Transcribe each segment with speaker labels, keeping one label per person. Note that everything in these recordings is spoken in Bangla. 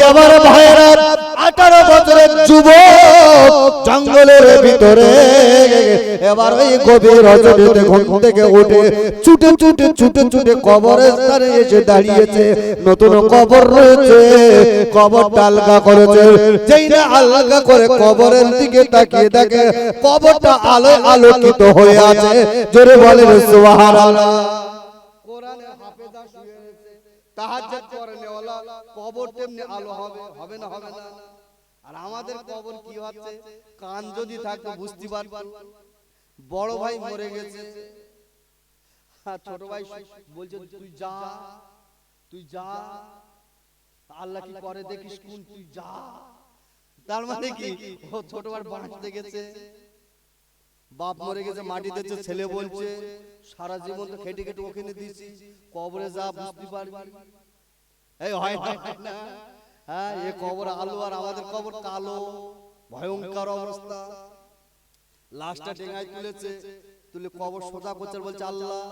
Speaker 1: যাবার ভাইরা আঠারো বছরের যুবক জঙ্গলের ভিতরে এবার ওই গভীর রজনীতে ঘুম থেকে উঠে ছুটে ছুটে ছুটে ছুটে কবরের স্থানে এসে দাঁড়িয়েছে। নতুন কবর রয়েছে। কবরটা আলগা করেছে। যেই না আলগা করে কবরের দিকে তাকিয়ে দেখে কবরটা আলোয় আলোকিত হয়ে আছে। জোরে বলেন, সুবহানাল্লাহ। রয়েছে তাহাজ্জুদ করে নেওয়ালা কবর তেমনি আলো হবে হবে না হবে না। আর আমাদের কবর কি হচ্ছে? কান যদি থাকতো বুঝতে পারতো। বড় ভাই মরে গেছে। আর ছোট ভাই বলছে তুই যা তুই যা। আল্লাহ কি করে? দেখিস কোন? তুই যা। তার মানে কি? ও ছোট ভাই বাঁচতে গেছে। বাপ মরে গেছে মাটি দিচ্ছে ছেলে বলছে সারা জীবন তো খেটে খেটে ওখানে দিছি কবরে যা বুঝতে পারবি। এই হয় না, হ্যাঁ এ কবর আলো আর আমাদের কবর কালো। ভয়ঙ্কর অবস্থা। লাশটা টেঙ্গায় তুলেছে। তুলে কবর সোজা করছে বলছে আল্লাহ।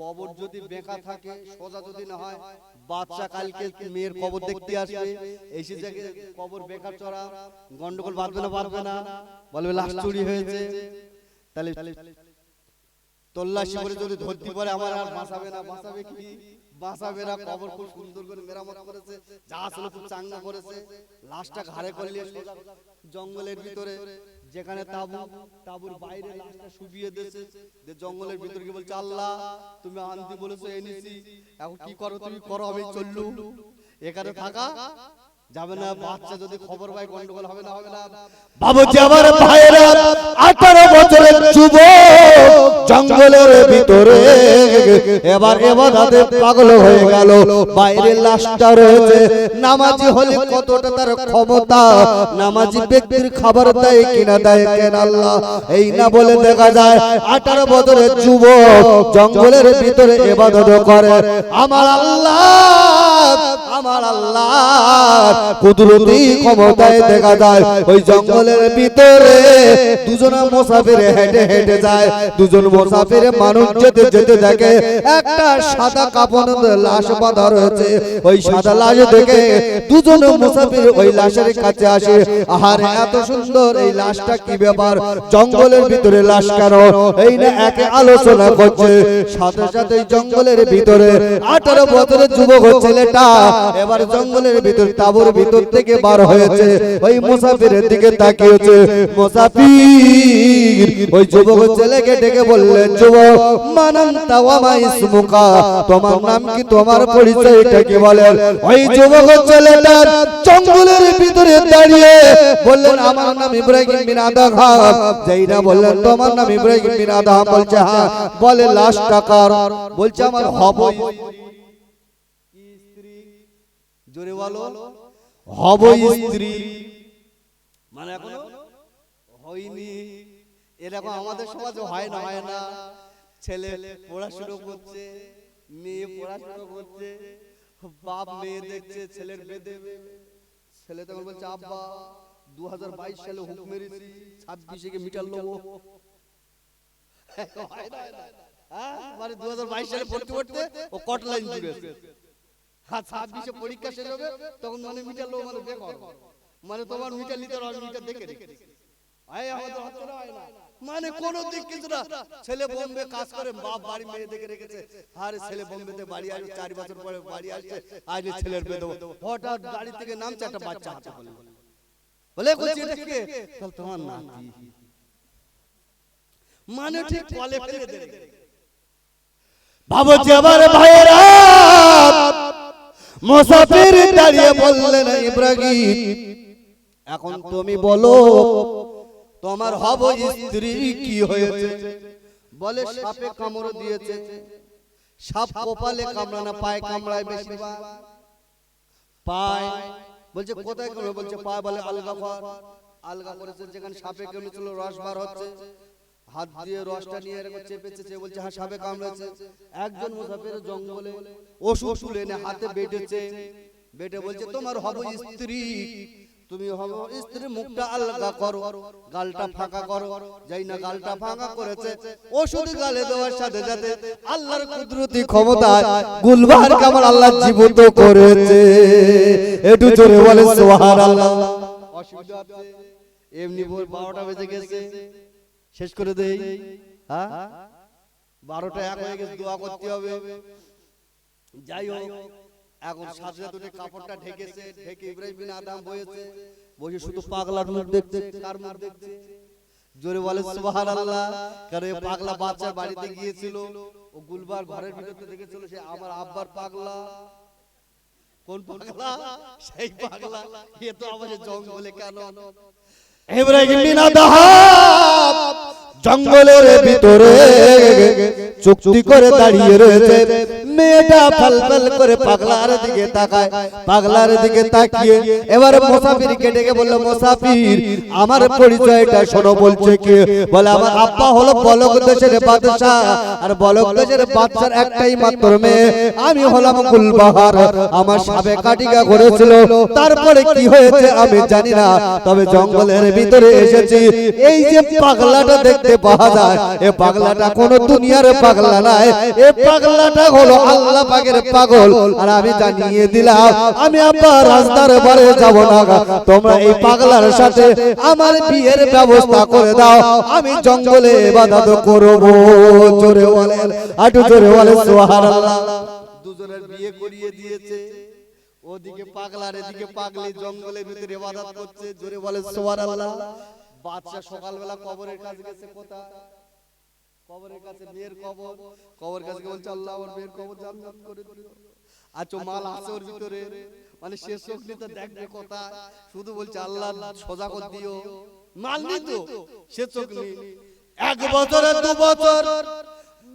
Speaker 1: কবর যদি বেঁকা থাকে সোজা যদি না হয় বাচ্চা কালকে মেয়ের কবর দেখতে আসবে। এসে দেখে কবর বেকার চড়া গন্ডগোল বাঁধবে না বাঁধবে না। বলবে লাশ চুরি হয়েছে। তাহলে যদি ধরতে পারে, আমার আর বাঁচাবে না, বাঁচাবে কি? বাঁচাবে না, কবর খুব সুন্দর করে মেরামত করেছে, যা খুব চাঙ্গা করেছে, লাশটা ঘাড়ে জঙ্গলের ভিতরে, যেখানে তাবু, তাবুর বাইরে লাশটা শুবিয়ে দিয়েছে, যে জঙ্গলের ভিতরে কি বলছে, আল্লাহ, তুমি আনতে বলেছ এনেছি, এখন কি করো তুমি? করো আমি চললু। এখানে থাকা যাবে না বাচ্চা যদি খবর পায় গন্ডগোল হবে না হবে না। বাবুজি আমার ভাইরা আঠারো বছরের যুবক জঙ্গলের ভিতরে। এবার এবার হাতে পাগল হয়ে গেল। বাইরে লাশটা রয়েছে। নামাজি হলে কতটা তার ক্ষমতা? নামাজি ব্যক্তির খাবার দেয় কিনা দেয় কেন আল্লাহ? এই না বলে দেখা যায় আঠারো বছরের যুবক জঙ্গলের ভিতরে এবাদত করে। আমার আল্লাহ আমার আল্লাহ। কুদরতি ক্ষমতায় দেখা যায় ওই জঙ্গলের ভিতরে দুজন মুসাফির হেঁটে হেঁটে যায় দুজন মুসাফির মানুষ যেতে যেতে দেখে একটা সাদা কাপড় লাশ বাঁধা রয়েছে ওই সাদা লাশ দেখে দুজন মুসাফির ওই লাশের কাছে আসে আহার এত সুন্দর এই লাশটা কি ব্যাপার? জঙ্গলের ভিতরে লাশ কেন? এই না একে আলোচনা করছে সাথে সাথে জঙ্গলের ভিতরে আঠারো বছরের যুবক ছেলেটা এবার জঙ্গলের ভিতর তাবুর ভিতর থেকে বার হয়েছে। ওই মুসাফিরের দিকে তাকিয়েছে। মুসাফির ওই যুবক ছেলেকে ডেকে বললেন যুবক মানান তাওয়ামা ইসমুকা তোমার নাম কি? তোমার পরিচয়টা কি বলেন? ওই যুবক ছেলেটা জঙ্গলের ভিতরে দাঁড়িয়ে বললেন আমার নাম ইব্রাহিম বিন আদাঘাম যেই না বললেন তোমার নাম ইব্রাহিম বিন আদাঘাম বলছে হ্যাঁ। বলে লাশ টাকার। বলছে আমার হব জোরে বলো। হব স্ত্রী। মানে এখনও? হয়নি। এরকম আমাদের সমাজে হয় না হয় না। ছেলে পড়াশুনো করছে মেয়ে পড়াশুনো করছে বাপ মেয়ে দেখছে ছেলের বেদে ছেলে তখন বলছে আব্বা দু হাজার বাইশ সালে হুক মেরেছি ছাব্বিশে কে মিটার লোবো। হয় না, হয় না। হ্যাঁ? মানে সালে পড়তে পড়তে ও কট লাইন আর ছাব্বিশে পরীক্ষা শেষ হবে তখন মানে মিটার লোক মানে বেকর মানে তোমার মিটার নিতে হবে মিটার দেখে মানে কোন দিক কিছু না ছেলে বোম্বে কাজ করে বাপ বাড়ি মেয়ে দেখে রেখেছে। আর ছেলে বোম্বেতে বাড়ি আসবে চার বছর পরে বাড়ি আসছে আজ ছেলের বেদ হঠাৎ গাড়ি থেকে নামছে একটা বাচ্চা। হাতে বলে বলে বলছি এটা কে তাহলে তোমার নাতি। মানে ঠিক কলে ফেলে দেবে বাবুজি আমার ভাইয়েরা মুসাফির দাঁড়িয়ে বললেন ইব্রাহিম এখন তুমি বলো তোমার হব স্ত্রী কি হয়েছে? বলে সাপে কামড় দিয়েছে। সাপ কপালে কামড়ানা পায়ে কামড়ায় বেশি পায়। বলছে কোথায় কামড়ে বলছে পায় বলে আলগা কর আলগা করেছে যেখানে সাপে কেমেছিল রস বার হচ্ছে। হাত দিয়ে রসটা নিয়ে এরকম চেপেছে চেপে বলছে হ্যাঁ সাপে কামড়েছে একজন মুসাফির জঙ্গলে ওষুধ তুলে এনে হাতে বেটেছে বেটে বলছে তোমার হব স্ত্রী
Speaker 2: তুমি হলো স্ত্রী মুখটা আলগা করো গালটা ফাঁকা করো। যাই না গালটা ফাঁকা করেছে ওষুধ গালে দেওয়ার সাথে সাথে আল্লাহর কুদরতি
Speaker 1: ক্ষমতা গুলবাহার কামাল আল্লাহ জীবিত করেছে। একটু জোরে বলে সোহার আল্লাহ
Speaker 2: অসুবিধা এমনি ভোর বারোটা বেজে গেছে। শেষ করে দেই হ্যাঁ? বারোটা এক হয়ে গেছে, দোয়া করতে হবে। যাই হোক, এখন সাথে কাপড়টা ঢেকেছে, ঢেকে ইব্রাহিম বিন আদাম বয়েছে, বসে শুধু পাগলার মুখ দেখছে, কার মুখ দেখছে? জোরে বলে, সুবহানাল্লাহ কারণ পাগলা বাচ্চা বাড়িতে গিয়েছিল? ও গুলবার ঘরের ভিতরে দেখেছিল সে আমার আব্বার পাগলা। কোন পাগলা? সেই পাগলা। এ তো আমাদের জঙ্গলে কেন?
Speaker 1: জঙ্গলের ভিতরে চুক্তি করে দাঁড়িয়ে রয়েছে। একটাই মাত্র মেয়ে। আমি হলাম গুলবাহার, আমার সাবে কাটিকা করেছিল তারপরে কি হয়েছে আমি জানি না, তবে জঙ্গলের ভিতরে এসেছি। এই যে পাগলাটা দেখতে পাওয়া যায়, এ পাগলাটা কোন দুনিয়ার পাগলা নাই এ পাগলাটা হলো আল্লাহ পাকের পাগল। আর আমি জানিয়ে দিলাম, আমি আবার রাস্তার বারে যাব না তোমরা এই পাগলার সাথে আমার বিয়ের ব্যবস্থা করে দাও। আমি জঙ্গলে ইবাদত করব। জোরে বলেন, আটু জোরে বলে সুবহানাল্লাহ।
Speaker 2: দুজনের বিয়ে করিয়ে দিয়েছে। ওদিকে পাগলার এদিকে পাগলি জঙ্গলের ভিতরে ইবাদত করছে জোরে বলে সুবহানাল্লাহ। বাচ্চা সকালবেলা কবরের কাছে গেছে কোথায়? কবরের কাছে মেয়ের কবর কবর কাছে বলছে আল্লাহ আমার মেয়ের কবর জান্নাত করে দিও আচ্ছা মাল আছে ওর ভিতরে মানে শেষ অগ্নি তো দেখবে কোথায় শুধু বলছে আল্লাহ সোজা করে দিও। মাল নি তো শেষ অগ্নি।
Speaker 1: এক বছরে দু বছর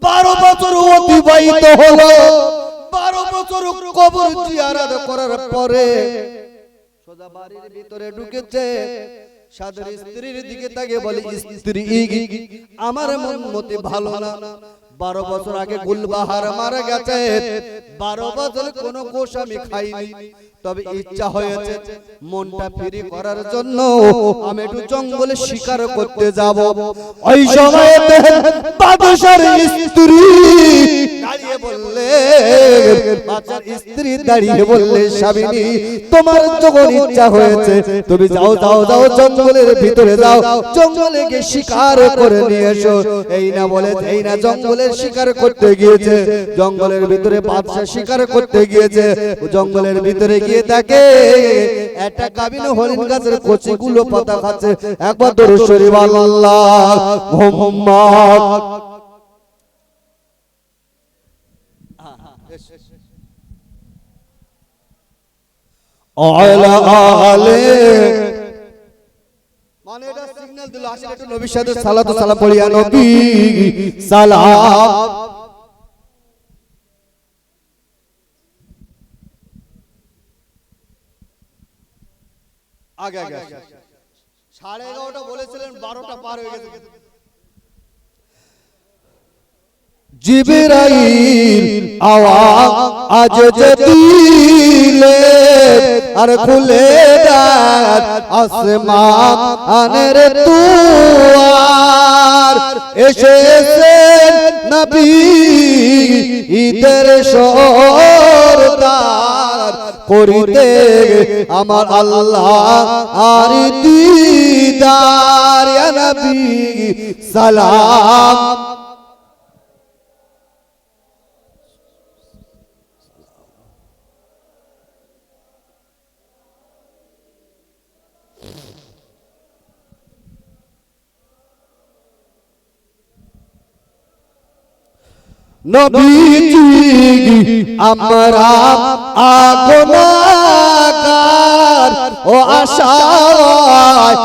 Speaker 1: বারো বছর অতিবাহিত হলো। বারো বছর কবর জিয়ারত করার পরে সোজা বাড়ির ভিতরে ঢুকেছে। সাদের স্ত্রীর দিকে তাকে বলে স্ত্রী আমার মন মতে ভালো না। বারো বছর আগে গুলবাহার মারা গেছে। বারো বছর কোনো কোষ আমি খাইনি। তবে ইচ্ছা হয়েছে মনটা ফ্রি করার জন্য আমি একটু জঙ্গলে শিকার করতে যাব। ওই সময় বাদশার স্ত্রী দাঁড়িয়ে বললে বাদশার স্ত্রী দাঁড়িয়ে বললে স্বামীনি তোমার যখন ইচ্ছা হয়েছে তুমি যাও যাও যাও জঙ্গলের ভিতরে যাও জঙ্গলে গিয়ে শিকার করে নিয়ে এসো। এই না বলে এই না জঙ্গলের শিকার করতে গিয়েছে। জঙ্গলের ভিতরে বাদশা শিকার করতে গিয়েছে। জঙ্গলের ভিতরে গিয়ে দেখে একটা কাবিন হরিণ গাছের কচিগুলো পাতা খাচ্ছে। একবার দরুদ শরীফ আল্লাহ।
Speaker 2: মানে
Speaker 1: সালাম সালাম।
Speaker 2: আগে আগে। সাড়ে এগারোটা বলেছিলেন বারোটা পার হয়ে গেছে।
Speaker 1: জিবরাইল আওয়াজ আজ যে দিলে আর খুলে দাঁত আসমান আনের তুয়ার এসে নবী ঈদের সরদার করিতে আমার আল্লাহ আর দিদার নবী সালাম। নবীজি, আমরা আগনাগার ও আশায়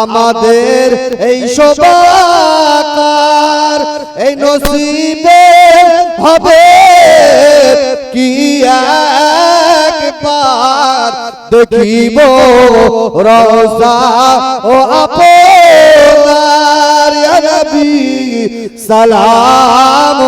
Speaker 1: আমাদের এই সবাকার এই নসিবে হবে কি একবার? দেখিব রোজা ও আপনার নবী, সালাম।